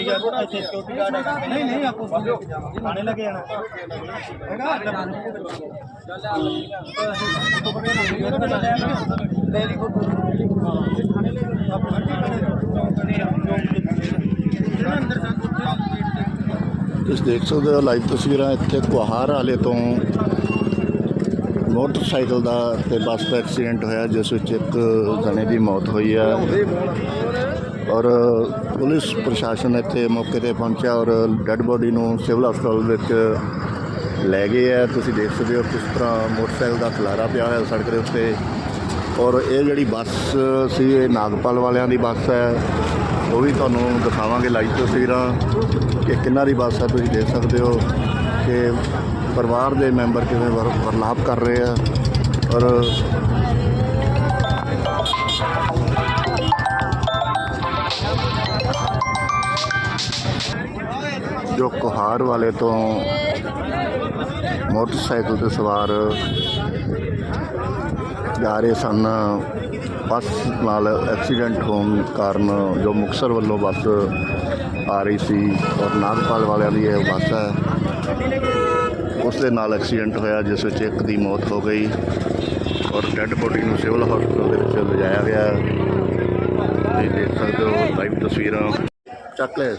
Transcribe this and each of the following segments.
ਠੀਕ ਹੈ ਇੱਥੇ ਸਿਕਿਉਰਿਟੀ ਗਾਰਡ ਹੈਗਾ ਨਹੀਂ ਨਹੀਂ ਆਪੋ ਥਾਣੇ ਲੱਗੇ ਜਾਣਾ। ਤੁਸੀਂ ਦੇਖ ਸਕਦੇ ਹੋ ਲਾਈਵ ਤਸਵੀਰਾਂ ਇੱਥੇ ਕੁਹਾਰ ਵਾਲੇ ਤੋਂ ਮੋਟਰਸਾਈਕਲ ਦਾ ਤੇ ਬੱਸ ਦਾ ਐਕਸੀਡੈਂਟ ਹੋਇਆ ਜਿਸ ਵਿੱਚ ਇੱਕ ਜਣੇ ਦੀ ਮੌਤ ਹੋਈ ਹੈ। ਔਰ ਪੁਲਿਸ ਪ੍ਰਸ਼ਾਸਨ ਇੱਥੇ ਮੌਕੇ ਤੇ ਪਹੁੰਚਿਆ ਔਰ ਡੈੱਡ ਬੋਡੀ ਨੂੰ ਸਿਵਲ ਹਸਪਤਾਲ ਵਿੱਚ ਲੈ ਗਏ ਹੈ। ਤੁਸੀਂ ਦੇਖ ਸਕਦੇ ਹੋ ਕਿਸ ਤਰ੍ਹਾਂ ਮੋਟਰਸਾਈਕਲ ਦਾ ਖਲਾਰਾ ਪਿਆ ਹੋਇਆ ਸੜਕ ਦੇ ਉੱਤੇ। ਔਰ ਇਹ ਜਿਹੜੀ ਬੱਸ ਸੀ, ਇਹ ਨਾਗਪਾਲ ਵਾਲਿਆਂ ਦੀ ਬੱਸ ਹੈ। ਉਹ ਵੀ ਤੁਹਾਨੂੰ ਦਿਖਾਵਾਂਗੇ ਲਾਈਵ ਤਸਵੀਰਾਂ ਕਿ ਕਿੰਨਾ ਦੀ ਬੱਸ ਹੈ। ਤੁਸੀਂ ਦੇਖ ਸਕਦੇ ਹੋ ਕਿ ਪਰਿਵਾਰ ਦੇ ਮੈਂਬਰ ਕਿਵੇਂ ਵਰ- ਵਰਲਾਪ ਕਰ ਰਹੇ ਆ ਔਰ ਜੋ ਕੁਹਾਰ ਵਾਲੇ ਤੋਂ ਮੋਟਰਸਾਈਕਲ ਤੇ ਸਵਾਰ ਜਾ ਰਹੇ ਸਨ, ਬੱਸ ਨਾਲ ਐਕਸੀਡੈਂਟ ਹੋਣ ਕਾਰਨ ਜੋ ਮੁਕਸਰ ਵੱਲੋਂ ਬੱਸ ਆ ਰਹੀ ਸੀ ਔਰ ਨਾਗਪਾਲ ਵਾਲਿਆਂ ਦੀ ਇਹ ਬੱਸ ਹੈ, ਉਸ ਦੇ ਨਾਲ ਐਕਸੀਡੈਂਟ ਹੋਇਆ, ਜਿਸ ਵਿੱਚ ਇੱਕ ਦੀ ਮੌਤ ਹੋ ਗਈ ਔਰ ਡੈੱਡ ਬੋਡੀ ਨੂੰ ਸਿਵਲ ਹਸਪਤਾਲ ਦੇ ਵਿੱਚ ਲਿਜਾਇਆ ਗਿਆ ਤੁਸੀਂ ਦੇਖ ਸਕਦੇ ਹੋ ਲਾਈਵ ਤਸਵੀਰਾਂ। ਚੱਕ ਲੈ।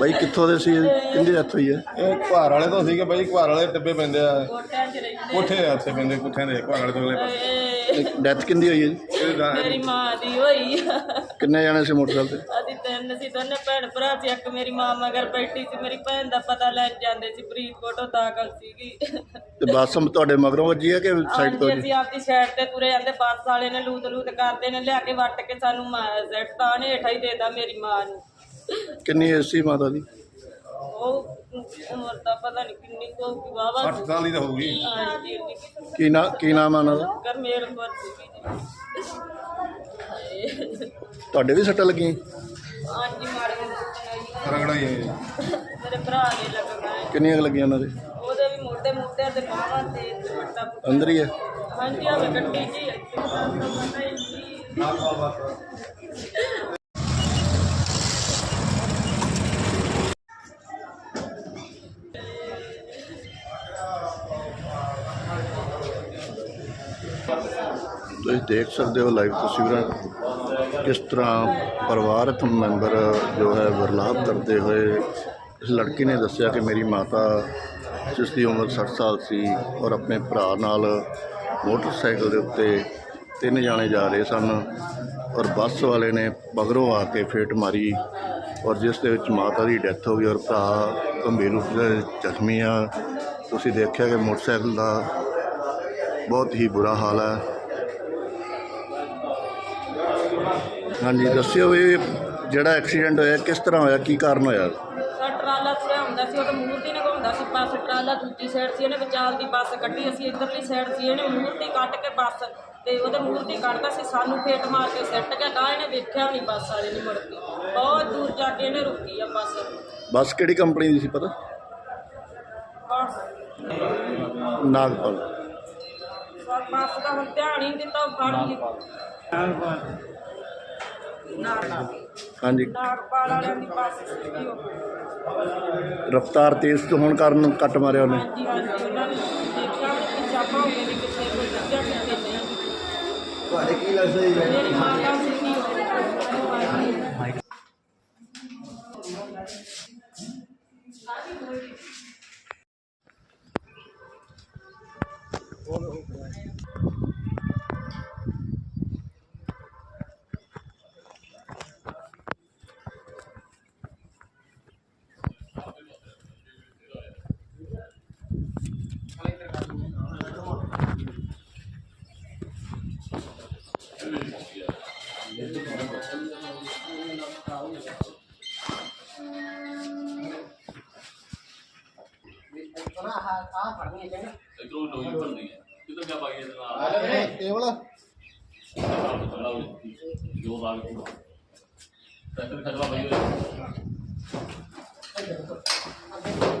ਬਾਈ ਕਿੱਥੋਂ ਦੇ ਸੀ? ਕਿੰਦੀ ਡੈਥ ਹੋਈ ਹੈ? ਇਹ ਘਰ ਵਾਲੇ ਤੋਂ ਸੀਗੇ ਬਾਈ ਘਰ ਵਾਲੇ ਟਿੱਬੇ ਪੈਂਦੇ ਆ। ਕੋਟਿਆਂ 'ਚ ਰਹਿੰਦੇ ਕੋਠੇ ਆ ਉੱਥੇ ਪੈਂਦੇ ਕੋਠਿਆਂ ਦੇ ਘਰ ਵਾਲੇ ਤੋਂ ਅਗਲੇ ਪਾਸੇ। ਡੈਥ ਕਿੰਦੀ ਹੋਈ ਹੈ ਜੀ? ਇਹ ਮੇਰੀ ਮਾਂ ਦੀ ਹੋਈ ਆ। ਕਿੰਨੇ ਜਾਣੇ ਸੀ ਮੋਟਰਸਾਈਕਲ ਤੇ? ਤਿੰਨ ਸੀ ਦੋਨੇ ਭੈਣ ਭਰਾ ਸੀ ਇੱਕ ਮੇਰੀ ਮਾਂ ਮਗਰ ਬੈਠੀ ਸੀ ਮੇਰੀ ਭੈਣ ਦਾ ਪਤਾ ਲੈਣ ਜਾਂਦੇ ਸੀ ਫਰੀਦਕੋਟ ਦਾਖਲ ਸੀਗੀ। ਤੇ ਬੱਸ ਤੁਹਾਡੇ ਮਗਰੋਂ ਵੱਜੀ ਹੈ ਕਿ ਸਾਈਡ ਤੋਂ ਹਾਂਜੀ ਜੀ? ਅਸੀਂ ਆਪਦੀ ਸਾਈਡ ਤੇ ਤੁਰੇ ਜਾਂਦੇ ਬੱਸ ਵਾਲੇ ਨੇ ਲੂਤ ਲੂਤ ਕਰਦੇ ਨੇ ਲਿਆ ਕੇ ਵੱਟ ਕੇ ਸਾਨੂੰ ਜ਼ੈਟ ਤਾਂ ਨੇ ਹੇਠਾਂ ਹੀ ਦੇਦਾ ਮੇਰੀ ਮਾਂ ਨੂੰ। ਕਿੰਨੀ ਸੀ ਮਾਤਾ ਦੀ? ਉਹ ਉਮਰ ਦਾ ਪਤਾ ਨਹੀਂ ਕਿੰਨੀ ਕੋ ਵਾਵਾ 60 ਸਾਲ ਦੀ ਤਾਂ ਹੋਊਗੀ। ਹਾਂਜੀ ਇੰਨੀ ਕੁ ਕੀ ਨਾ ਕੀ ਨਾਮ ਆ ਉਹਨਾਂ ਦਾ? ਗਰਮੇਲ ਕੌਰ ਸੀਗੀ ਜੀ। ਤੁਹਾਡੇ ਵੀ ਸੱਟਾਂ ਲੱਗੀਆਂ ਹਾਂਜੀ ਮਾੜੇ ਮੋਟੇ ਰਗੜਾ ਹੀ ਹੈ ਮੇਰੇ ਭਰਾ ਨੇ ਲੱਗਣਾ ਹੈ। ਕਿੰਨੀਆਂ ਕੁ ਲੱਗੀਆਂ ਉਹਨਾਂ ਦੇ? ਉਹਦੇ ਵੀ ਮੋਢੇ ਮੋਢਿਆਂ ਤੇ ਬਾਹਾਂ ਤੇ ਦੁਪੱਟਾ ਪੁੱਟਾ। ਅੰਦਰ ਹੀ ਹੈ ਹਾਂਜੀ ਆ ਗੱਡੀ ਜੀ ਪਤਾ ਹੀ ਨਹੀਂ। ਤੁਸੀਂ ਦੇਖ ਸਕਦੇ ਹੋ ਲਾਈਵ ਤਸਵੀਰਾਂ। ਕਿਸ ਤਰ੍ਹਾਂ ਪਰਿਵਾਰਕ ਮੈਂਬਰ ਜੋ ਹੈ ਵਰਲਾਪ ਕਰਦੇ ਹੋਏ ਇਸ ਲੜਕੀ ਨੇ ਦੱਸਿਆ ਕਿ ਮੇਰੀ ਮਾਤਾ ਜਿਸ ਦੀ ਉਮਰ 60 ਸਾਲ ਸੀ ਔਰ ਆਪਣੇ ਭਰਾ ਨਾਲ ਮੋਟਰਸਾਈਕਲ ਦੇ ਉੱਤੇ ਤਿੰਨ ਜਾਣੇ ਜਾ ਰਹੇ ਸਨ ਔਰ ਬੱਸ ਵਾਲੇ ਨੇ ਮਗਰੋਂ ਆ ਕੇ ਫੇਟ ਮਾਰੀ ਔਰ ਜਿਸ ਦੇ ਵਿੱਚ ਮਾਤਾ ਦੀ ਡੈਥ ਹੋ ਗਈ ਔਰ ਭਰਾ ਗੰਭੀਰ ਰੂਪ ਦੇ ਜ਼ਖਮੀ ਆ। ਤੁਸੀਂ ਦੇਖਿਆ ਕਿ ਮੋਟਰਸਾਈਕਲ ਦਾ ਬਹੁਤ ਹੀ ਬੁਰਾ ਹਾਲ ਹੈ। ਹਾਂਜੀ ਦੱਸਿਓ ਵੀ ਜਿਹੜਾ ਐਕਸੀਡੈਂਟ ਹੋਇਆ ਕਿਸ ਤਰ੍ਹਾਂ ਹੋਇਆ ਕੀ ਕਾਰਨ ਹੋਇਆ? ਟਰਾਲਾ ਤੁਰਿਆ ਹੁੰਦਾ ਸੀ ਉਹ ਤਾਂ ਮੂਰਤੀ ਨੇ ਘੁੰਮਦਾ ਸੀ ਬੱਸ ਟਰਾਲਾ ਦੂਜੀ ਸਾਈਡ ਸੀ ਇਹਨੇ ਵਿਚਾਲ ਦੀ ਬੱਸ ਕੱਢੀ ਅਸੀਂ ਇੱਧਰਲੀ ਸਾਈਡ ਸੀ ਇਹਨੇ ਮੂਰਤੀ ਕੱਢ ਕੇ ਬੱਸ ਤੇ ਉਹਦੇ ਮੂਰਤੀ ਕੱਢਦਾ ਸੀ ਸਾਨੂੰ ਫੇਟ ਮਾਰ ਕੇ ਸਿੱਟ ਗਿਆ ਤਾਂ ਇਹਨੇ ਵੇਖਿਆ ਨਹੀਂ ਬੱਸ ਵਾਲੇ ਨੇ ਮੁੜ ਕੇ। ਬਹੁਤ ਦੂਰ ਜਾ ਕੇ ਇਹਨੇ ਰੁਕੀ ਆ ਬੱਸ। ਬੱਸ ਕਿਹੜੀ ਕੰਪਨੀ ਦੀ ਸੀ ਪਤਾ? ਬੱਸ ਨਾਗਪਾਲ ਬੱਸ ਦਾ ਹੁਣ ਧਿਆਨ ਹੀ ਨਹੀਂ ਦਿੱਤਾ ਫੜ ਲਈ। ਹਾਂਜੀ। ਨਾਗਪਾਲ ਵਾਲਿਆਂ ਦੀ ਬੱਸ ਸੀਗੀ ਉਹ। ਰਫਤਾਰ ਤੇਜ਼ ਤੋਂ ਹੋਣ ਕਾਰਨ ਕੱਟ ਮਾਰਿਆ ਉਹਨੇ। ਹਾਂਜੀ ਹਾਂਜੀ ਉਹਨਾਂ ਨੇ ਦੇਖਿਆ ਵੀ ਪਿੱਛਾ ਭਾਉਂਦੇ ਨੇ ਕਿੱਥੇ ਕੋਈ ਦੱਸਿਆ ਕਿੱਥੇ ਨਹੀਂ। ਤੁਹਾਡੇ ਕੀ ਲੱਗਦਾ ਜੀ? ਮੇਰੀ ਮਾਤਾ ਸੀਗੀ ਇਧਰੋਂ ਲੋਈ ਭਰਨੀ ਹੈ ਕਿਦੋਂ ਕਿਆ ਪਾਈ ਇਹਦੇ ਨਾਲ? ਇਹ ਵਾਲਾ ਖੜਾ ਹੋ ਜੋ ਬਾਗ ਨੂੰ ਟਰੈਕਟਰ ਖੜਵਾ ਪਈ ਹੋਈ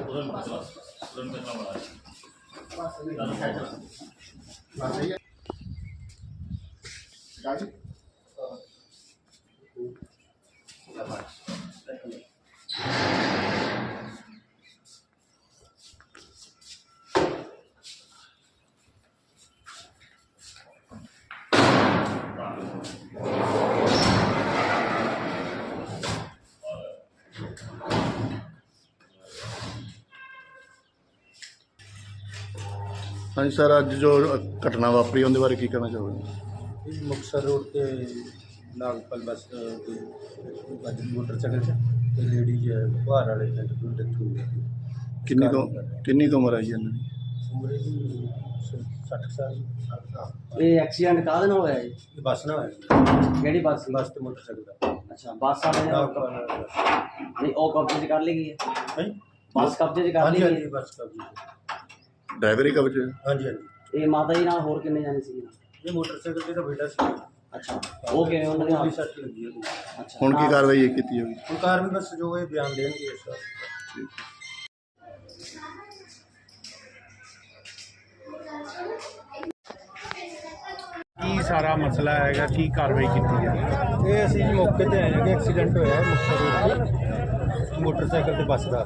ਤੁਰੰਤ ਬਸ ਤੁਰੰਤ ਚੱਲਣਾ ਵਾਲਾ ਹੈ ਹਾਂਜੀ ਸਰ ਅੱਜ ਜੋ ਘਟਨਾ ਵਾਪਰੀ ਉਹਦੇ ਬਾਰੇ ਕੀ ਕਹਿਣਾ ਚਾਹੋਗੇ? ਇਹ ਮੁਕਤਸਰ ਰੋਡ ਤੇ ਨਾਗਪਲ ਬੱਸ ਤੇ ਅੱਜ ਮੋਟਰਸਾਈਕਲ 'ਚ ਤੇ ਲੇਡੀ ਬਾਹਰ ਵਾਲੇ ਪਿੰਡ ਤੋਂ ਡੈਥ ਹੋ ਗਈ। ਕਿੰਨੀ ਕੁ ਕਿੰਨੀ ਕੁ ਉਮਰ ਆਈ ਇਹਨਾਂ ਦੀ? ਉਮਰ ਦੀ 60 ਸਾਲ ਇਹ ਐਕਸੀਡੈਂਟ ਕਾਹਦੇ ਨਾਲ ਹੋਇਆ ਜੀ ਇਹ ਬੱਸ ਨਾ ਹੋਇਆ ਕਿਹੜੀ ਬੱਸ? ਬੱਸ ਤੇ ਮੋਟਰਸਾਈਕਲ ਦਾ। ਅੱਛਾ ਬੱਸ ਬੱਸ। ਨਹੀਂ ਉਹ ਕਬਜ਼ੇ 'ਚ ਕਰ ਲਈ ਗਈ ਹੈ। ਹੈਂ? ਬੱਸ ਕਬਜ਼ੇ 'ਚ ਕਰ ਹਾਂਜੀ ਲਈ ਹਾਂਜੀ ਗਈ ਹੈ। ਬੱਸ ਕਬਜੀ ਡਰਾਈਵਰ ਹੀ ਕਬਜ ਹਾਂਜੀ ਹਾਂਜੀ। ਇਹ ਮਾਤਾ ਜੀ ਨਾਲ ਹੋਰ ਕਿੰਨੇ ਜਾਣੇ ਸੀ ਇਹ ਮੋਟਰਸਾਈਕਲ ਤੇ ਤਾਂ ਬੇਟਾ ਸੀ। ਅੱਛਾ ਉਹ ਕਿਵੇਂ ਉਹਨਾਂ ਦੇ ਉਹਦੀ ਹੱਥ? ਸੱਟ ਲੱਗੀ ਹੈ ਅੱਛਾ ਹੁਣ ਕੀ ਕਾਰਵਾਈ ਇਹ ਕੀਤੀ ਹੋਗੀ ਹੁਣ ਕਾਰ ਵੀ ਬਸ ਜੋ ਇਹ ਬਿਆਨ ਦੇਣਗੇ ਇਸ ਵਾਰ। ਕੀ ਸਾਰਾ ਮਸਲਾ ਹੈਗਾ, ਕੀ ਕਾਰਵਾਈ ਕੀਤੀ ਜਾਵੇ ਇਹ ਅਸੀਂ ਜੀ ਮੌਕੇ ਤੇ ਆਏ ਹਾਂ ਕਿ ਐਕਸੀਡੈਂਟ ਹੋਇਆ ਮੁਕਤਸਰ ਰੋਡ ਤੇ ਮੋਟਰਸਾਈਕਲ ਤੇ ਬੱਸ ਦਾ।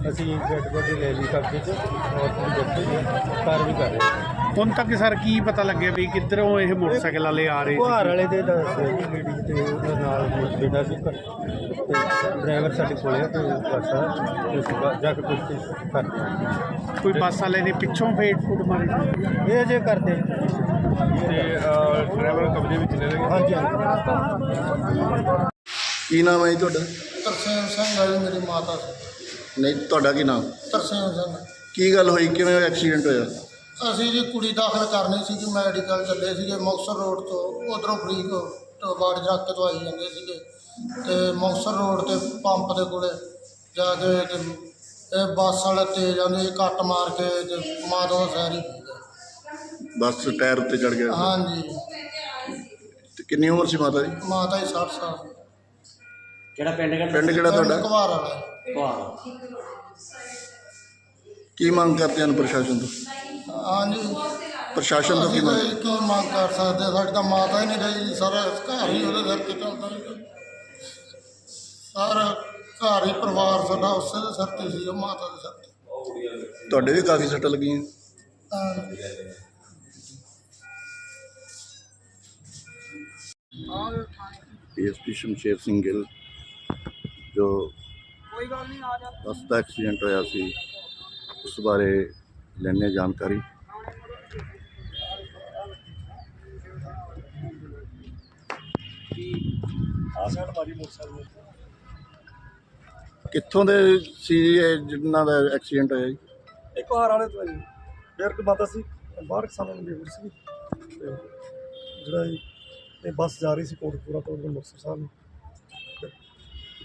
ਅਸੀਂ ਡੈਡ ਬੋਡੀ ਲੈ ਲਈ ਕਬਜ਼ੇ 'ਚ ਔਰ ਤੁਸੀਂ ਦੇਖੋ ਕਾਰ ਵੀ ਕਰ ਰਹੇ ਹਾਂ। ਹੁਣ ਤੱਕ ਸਰ ਕੀ ਪਤਾ ਲੱਗਿਆ ਵੀ ਕਿੱਧਰੋਂ ਇਹ ਮੋਟਰਸਾਈਕਲ ਵਾਲੇ ਆ ਰਹੇ ਘਰ ਵਾਲੇ ਦੇ ਦੱਸ ਲੇਡੀ ਤੇ ਉਹਦੇ ਨਾਲ ਬੇਟਾ ਸੀ। ਤੇ ਡਰਾਈਵਰ ਸਾਡੇ ਕੋਲੇ ਆ ਤੇ ਬਸ ਆ ਉਸ ਬਾਅਦ ਜਾ ਕੇ ਪੁੱਛ ਕਰਦੇ ਹਾਂ। ਕੋਈ ਬੱਸ ਵਾਲੇ ਨੇ ਪਿੱਛੋਂ ਫੇਟ ਫੂਟ ਮਾਰੀ? ਇਹ ਜੇ ਕਰਦੇ। ਤੇ ਡਰਾਈਵਰ ਕਬਜ਼ੇ ਵਿੱਚ ਲੈ ਲਏ? ਹਾਂਜੀ ਹਾਂਜੀ। ਕੀ ਨਾਮ ਹੈ ਜੀ ਤੁਹਾਡਾ? ਤਰਸੇਮ ਸਿੰਘ ਆ ਜੀ ਮੇਰੀ ਮਾਤਾ ਸੀ ਨਹੀਂ ਤੁਹਾਡਾ ਕੀ ਨਾਮ? ਤਰਸੇਮ ਸਿੰਘ। ਕੀ ਗੱਲ ਹੋਈ? ਕਿਵੇਂ ਐਕਸੀਡੈਂਟ ਹੋਇਆ? ਅਸੀਂ ਜੀ ਕੁੜੀ ਦਾਖਲ ਕਰਨੀ ਸੀ ਕਿ ਮੈਡੀਕਲ ਚੱਲੇ ਸੀਗੇ ਮੁਕਤਸਰ ਰੋਡ ਤੋਂ। ਉਧਰੋਂ ਫਰੀਕ ਤੋਂ ਬਾੜ ਰੱਖ ਤੋਂ ਆਈ ਜਾਂਦੇ ਸੀਗੇ। ਤੇ ਮੁਕਤਸਰ ਰੋਡ ਤੇ ਪੰਪ ਦੇ ਕੋਲੇ ਜਾ ਕੇ ਤੇ ਇਹ ਬੱਸ ਵਾਲੇ ਤੇਜ਼ ਆਂਦੇ ਸੀ ਕੱਟ ਮਾਰ ਕੇ ਤੇ ਮਾਤਾ ਦਾ ਸੈਰ ਬੱਸ ਟਾਇਰ ਉੱਤੇ ਚੜ ਗਿਆ ਹਾਂਜੀ। ਤੇ ਕਿੰਨੀ ਉਮਰ ਸੀ ਮਾਤਾ ਦੀ ਮਾਤਾ ਹੀ 60 ਸਾਲ। ਕਿਹੜਾ ਪਿੰਡ ਕਿਹੜਾ? ਪਿੰਡ ਕਿਹੜਾ ਤੁਹਾਡਾ? ਘਵਾਰ ਵਾਲਾ। ਵਾਹ ਕੀ ਮੰਗ ਕਰਦੇ ਹਨ ਪ੍ਰਸ਼ਾਸਨ ਤੋਂ? ਹਾਂਜੀ। ਪ੍ਰਸ਼ਾਸਨ ਤੋਂ ਕੀ ਅਸੀਂ ਤਾਂ ਮੰਗ? ਮੰਗ ਕਰ ਸਕਦੇ ਹਾਂ? ਸਾਡੀ ਤਾਂ ਮਾਤਾ ਹੀ ਨਹੀਂ ਰਹੀ ਜੀ ਸਾਰਾ ਘਰ ਹੀ ਉਹਦੇ ਸਿਰ ਤੇ ਚੱਲਦਾ ਸੀ। ਸਾਰਾ ਘਰ ਹੀ ਪਰਿਵਾਰ ਸਾਡਾ ਉਸੇ ਦੇ ਸਿਰ ਤੇ ਸੀ ਉਹ ਮਾਤਾ ਦੇ ਸਿਰ ਤੇ। ਤੁਹਾਡੇ ਵੀ ਕਾਫੀ ਸੱਟ ਲੱਗੀਆਂ। ਤਾਂ ਡੀਐਸਪੀ ਸ਼ਮਸ਼ੇਰ ਸਿੰਘ ਗਿੱਲ। ਜੋ ਬੱਸ ਦਾ ਐਕਸੀਡੈਂਟ ਹੋਇਆ ਸੀ ਉਸ ਬਾਰੇ ਲੈਣੇ ਜਾਣਕਾਰੀ। ਕਿੱਥੋਂ ਦੇ ਸੀ ਇਹ ਜਿਨ੍ਹਾਂ ਦਾ ਐਕਸੀਡੈਂਟ ਹੋਇਆ ਜੀ? ਇੱਕ ਹਾਰ ਵਾਲੇ ਤੋਂ ਹੈ ਜੀ। ਫੇਰ ਕਿ ਮਾਤਾ ਸੀ ਬਾਹਰ ਕਿਸਾਨਾਂ ਨੂੰ ਡਿਲੀਵਰੀ ਸੀ। ਤੇ ਜਿਹੜਾ ਇਹ ਇਹ ਬੱਸ ਜਾ ਰਹੀ ਸੀ ਕੋਟਪੂਰਾ ਤੋਂ ਮੁਕਤਸਰ ਸਾਹਿਬ ਨੂੰ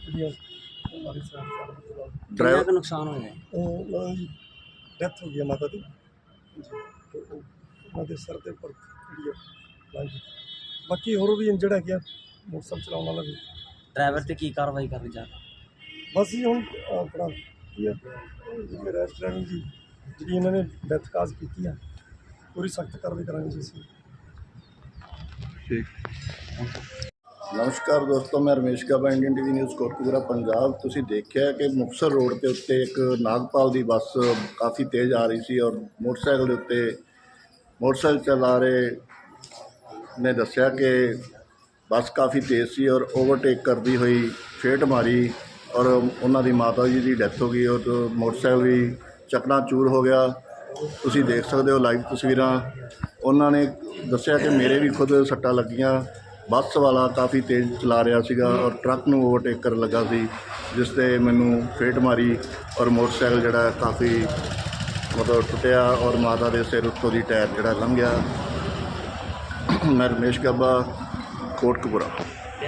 ਜਿਹੜੀਆਂ ਮਾਰੀ ਸਾਹ ਸਾਹ ਕਿੰਨਾ ਡਰਾਈਵਰ? ਕੁ ਨੁਕਸਾਨ ਹੋਇਆ। ਹੈ? ਉਹ ਉਹਨਾਂ ਦੀ ਡੈਥ ਹੋ ਗਈ ਹੈ ਮਾਤਾ ਦੀ। ਜੀ ਤੇ ਉਹ- ਉਹਨਾਂ ਦੇ ਸਿਰ ਦੇ ਉੱਪਰ ਜਿਹੜੀ ਲੱਗੀ ਬਾਕੀ ਹੋਰ ਵੀ ਇੰਜਰਡ ਹੈਗੇ ਮੋਟਰਸਾਈਕਲ ਚਲਾਉਣ ਵਾਲਾ ਵੀ। ਡਰਾਈਵਰ ਤੇ ਕੀ ਕਾਰਵਾਈ ਕਰਨੀ ਜਾ ਬਸ ਜੀ ਹੁਣ ਆਪਣਾ ਕੀ ਹੈ ਜਿਹੜੇ ਰੈਸਟੋਰੈਂਟ ਦੀ ਜਿਹੜੀ ਇਹਨਾਂ ਨੇ ਡੈਥ ਕਾਜ਼ ਕੀਤੀ ਆ ਪੂਰੀ ਸਖਤ ਕਾਰਵਾਈ ਕਰਾਂਗੇ ਜੀ ਅਸੀਂ। ਠੀਕ। ਨਮਸਕਾਰ ਦੋਸਤੋ, ਮੈਂ Ramesh Gaba Indian TV news, Kotkapura, Punjab. ਤੁਸੀਂ ਦੇਖਿਆ ਕਿ ਮੁਕਤਸਰ ਰੋਡ ਦੇ ਉੱਤੇ ਇੱਕ ਨਾਗਪਾਲ ਦੀ ਬੱਸ ਕਾਫੀ ਤੇਜ਼ ਆ ਰਹੀ ਸੀ ਔਰ ਮੋਟਰਸਾਈਕਲ ਦੇ ਉੱਤੇ ਮੋਟਰਸਾਈਕਲ ਚਲਾ ਰਹੇ ਨੇ ਦੱਸਿਆ ਕਿ ਬੱਸ ਕਾਫੀ ਤੇਜ਼ ਸੀ ਔਰ ਓਵਰਟੇਕ ਕਰਦੀ ਹੋਈ ਫੇਟ ਮਾਰੀ ਔਰ ਉਹਨਾਂ ਦੀ ਮਾਤਾ ਜੀ ਦੀ ਡੈਥ ਹੋ ਗਈ ਔਰ ਮੋਟਰਸਾਈਕਲ ਵੀ ਚਕਨਾਚੂਰ ਹੋ ਗਿਆ। ਤੁਸੀਂ ਦੇਖ ਸਕਦੇ ਹੋ ਲਾਈਵ ਤਸਵੀਰਾਂ। ਉਹਨਾਂ ਨੇ ਦੱਸਿਆ ਕਿ ਮੇਰੇ ਵੀ ਖੁਦ ਸੱਟਾਂ ਲੱਗੀਆਂ। ਬੱਸ ਵਾਲਾ ਕਾਫੀ ਤੇਜ਼ ਚਲਾ ਰਿਹਾ ਸੀਗਾ ਔਰ ਟਰੱਕ ਨੂੰ ਓਵਰਟੇਕ ਕਰਨ ਲੱਗਾ ਸੀ, ਜਿਸ ਤੇ ਮੈਨੂੰ ਫੇਟ ਮਾਰੀ ਔਰ ਮੋਟਰਸਾਈਕਲ ਜਿਹੜਾ ਕਾਫੀ ਮਤਲਬ ਟੁੱਟਿਆ ਔਰ ਮਾਤਾ ਦੇ ਸਿਰ ਉੱਤੋਂ ਦੀ ਟਾਇਰ ਜਿਹੜਾ ਲੰਘ ਗਿਆ। ਮੈਂ ਰਮੇਸ਼ ਗੱਬਾ, ਕੋਟਕਪੁਰਾ।